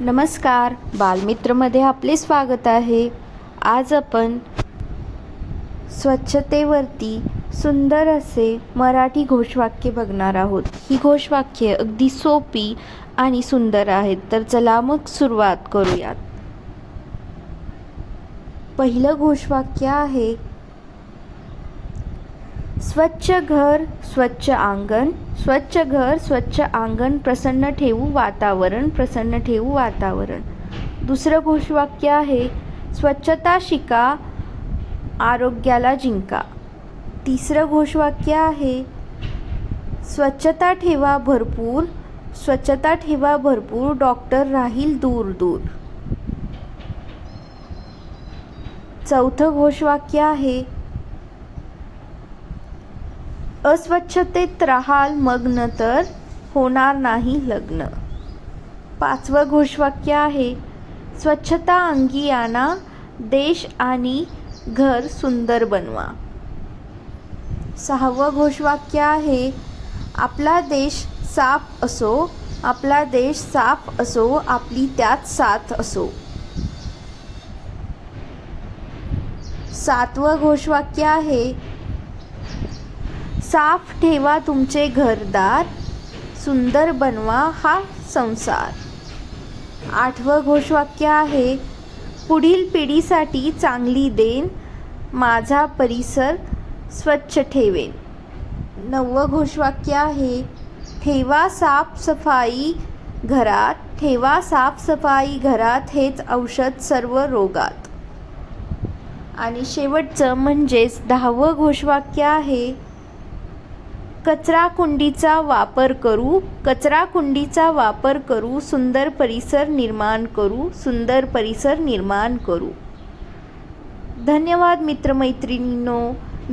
नमस्कार. बालमित्रमध्ये आपले स्वागत आहे. आज आपण स्वच्छतेवरती सुंदर असे मराठी घोषवाक्य बघणार आहोत. ही घोषवाक्य अगदी सोपी आणि सुंदर आहेत. तर चला मग सुरुवात करूयात. पहिलं घोषवाक्य आहे स्वच्छ घर स्वच्छ अंगण स्वच्छ घर स्वच्छ अंगण प्रसन्न ठेवू वातावरण प्रसन्न ठेवू वातावरण. दुसरं घोषवाक्य आहे स्वच्छता शिका आरोग्याला जिंका. तिसरं घोषवाक्य आहे स्वच्छता ठेवा भरपूर स्वच्छता ठेवा भरपूर डॉक्टर राहील दूर दूर. चौथं घोषवाक्य आहे अस्वच्छतेत राहाल मग्न तर होणार नाही लग्न. पाचवं घोषवाक्य आहे स्वच्छता अंगी आणा देश आणि घर सुंदर बनवा. सहावं घोषवाक्य आहे आपला देश साफ असो आपला देश साफ असो आपली त्यात साथ असो. सातवं घोषवाक्य आहे साफ ठेवा तुमचे घरदार. सुंदर बनवा हा संसार. आठवं घोषवाक्य आहे पुढील पिढीसाठी चांगली देण माझा परिसर स्वच्छ ठेवेन. नववं घोषवाक्य आहे ठेवा साफसफाई घरात ठेवा साफसफाई घरात हेच औषध सर्व रोगात. आणि शेवटचं म्हणजेच दहावं घोषवाक्य आहे कचरा कुंडीचा वापर करू कचरा कुंडीचा वापर करू सुंदर परिसर निर्माण करू सुंदर परिसर निर्माण करू. धन्यवाद मित्रमैत्रिणींनो.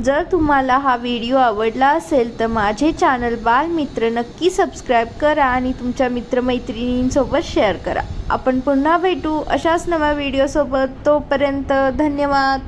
जर तुम्हाला हा व्हिडिओ आवडला असेल तर माझे चॅनल बालमित्र नक्की सबस्क्राईब करा आणि तुमच्या मित्रमैत्रिणींसोबत शेअर करा. आपण पुन्हा भेटू अशाच नव्या व्हिडिओसोबत. तोपर्यंत धन्यवाद.